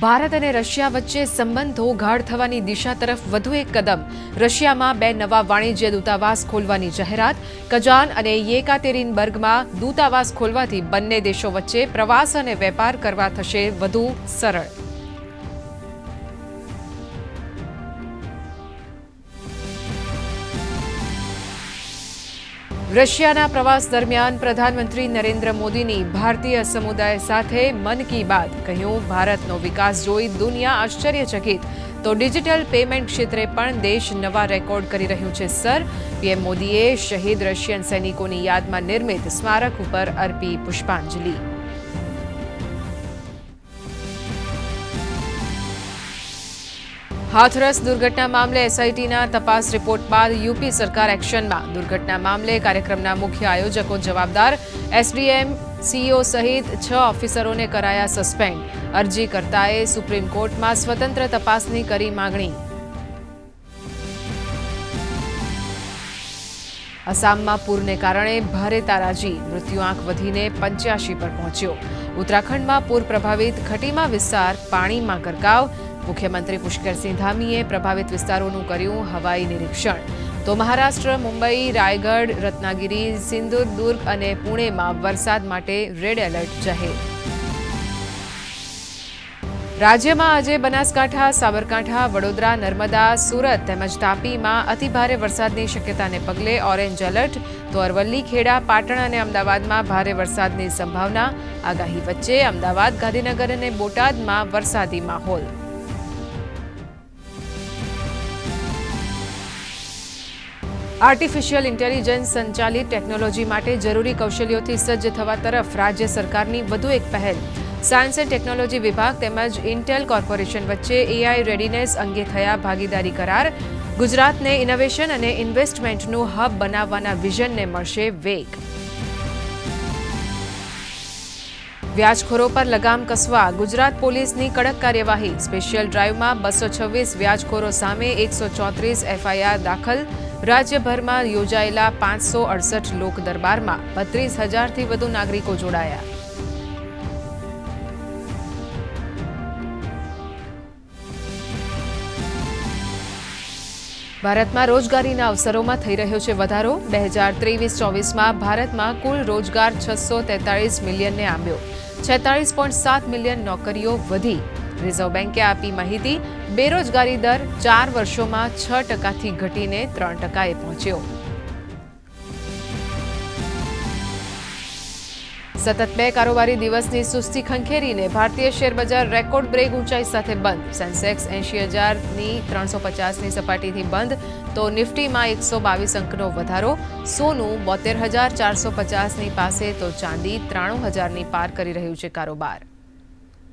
ભારત અને રશિયા વચ્ચે સંબંધો ગાઢ થવાની દિશા તરફ વધુ એક કદમ. રશિયામાં બે નવા વાણિજ્ય દૂતાવાસ ખોલવાની જાહેરાત. કજાન અને યેકાતેરિનબર્ગમાં દૂતાવાસ ખોલવાથી બંને દેશો વચ્ચે પ્રવાસ અને વેપાર કરવા થશે વધુ સરળ. રશિયાના પ્રવાસ દરમિયાન પ્રધાનમંત્રી નરેન્દ્ર મોદીની ભારતીય સમુદાય સાથે મન કી બાત. કહ્યું, ભારતનો વિકાસ જોઈ દુનિયા આશ્ચર્યચકિત. તો ડિજિટલ પેમેન્ટ ક્ષેત્રે પણ દેશ નવા રેકોર્ડ કરી રહ્યું છે, સર. પીએમ મોદીએ શહીદ રશિયન સૈનિકોની યાદમાં નિર્મિત સ્મારક ઉપર અર્પી પુષ્પાંજલિ. હાથરસ દુર્ઘટના મામલે એસઆઈટીના તપાસ રિપોર્ટ બાદ યુપી સરકાર એક્શનમાં. દુર્ઘટના મામલે કાર્યક્રમના મુખ્ય આયોજકો જવાબદાર એસડીએમ સીઓ સહિત છ ઓફિસરોને કરાયા સસ્પેન્ડ. અરજીકર્તાએ સુપ્રીમ કોર્ટમાં સ્વતંત્ર તપાસની કરી માંગણી. આસામમાં પૂરને કારણે ભારે તારાજી. મૃત્યુઆંક વધીને પંચ્યાસી પર પહોંચ્યો. ઉત્તરાખંડમાં પૂર પ્રભાવિત ખટીમા વિસ્તાર, પાણીમાં ગરકાવ મુખ્યમંત્રી પુષ્કરસિંહ ધામીએ પ્રભાવિત વિસ્તારોનું કર્યું હવાઈ નિરીક્ષણ. તો મહારાષ્ટ્ર, મુંબઈ, રાયગઢ, રત્નાગીરી સિંધુદુર્ગ અને પુણેમાં વરસાદ માટે રેડ એલર્ટ જાહેર. રાજ્યમાં આજે બનાસકાંઠા, સાબરકાંઠા, વડોદરા, નર્મદા, સુરત તેમજ તાપીમાં અતિભારે વરસાદની શક્યતાને પગલે ઓરેન્જ એલર્ટ. તો અરવલ્લી, ખેડા, પાટણ અને અમદાવાદમાં ભારે વરસાદની સંભાવના. આગાહી વચ્ચે અમદાવાદ, ગાંધીનગર અને બોટાદમાં વરસાદી માહોલ. આર્ટિફિશિયલ ઇન્ટેલિજન્સ સંચાલિત ટેકનોલોજી માટે જરૂરી કૌશલ્યોથી સજ્જ થવા તરફ રાજ્ય સરકારની વધુ એક પહેલ. સાયન્સ એન્ડ ટેકનોલોજી વિભાગ તેમજ ઇન્ટેલ કોર્પોરેશન વચ્ચે એઆઈ રેડીનેસ અંગે થયા ભાગીદારી કરાર. ગુજરાતને ઇનોવેશન અને ઇન્વેસ્ટમેન્ટનું હબ બનાવવાના વિઝનને મળશે વેગ. વ્યાજખોરો પર લગામ કસવા, ગુજરાત પોલીસની કડક કાર્યવાહી. સ્પેશિયલ ડ્રાઈવમાં બસો છવ્વીસ વ્યાજખોરો સામે એકસો ચોત્રીસ એફઆઈઆર દાખલ. રાજ્યભરમાં યોજાયેલા પાંચસો અડસઠ લોક દરબારમાં બત્રીસ હજારથી વધુ નાગરિકો જોડાયા. ભારતમાં રોજગારીના અવસરોમાં થઈ રહ્યો છે વધારો. બે હજાર ત્રેવીસ ચોવીસમાં ભારતમાં કુલ રોજગાર છસો તેતાળીસ મિલિયનને આંબ્યો. છેતાળીસ પોઈન્ટ સાત મિલિયન નોકરીઓ વધી. રિઝર્વ બેન્કે આપી માહિતી, બેરોજગારી દર ચાર વર્ષોમાં છ ટકાથી ઘટીને ત્રણ ટકાએ પહોંચ્યો. સતત બે કારોબારી દિવસની સુસ્તી ખંખેરીને ભારતીય શેરબજાર રેકોર્ડ બ્રેક ઊંચાઈ સાથે બંધ. સેન્સેક્સ એંશી હજારની ત્રણસો પચાસની સપાટીથી બંધ, તો નિફ્ટીમાં એકસો બાવીસ અંકનો વધારો. સોનું બોતેર હજાર ચારસો પચાસની પાસે, તો ચાંદી ત્રાણું હજારની પાર કરી રહ્યું છે કારોબાર.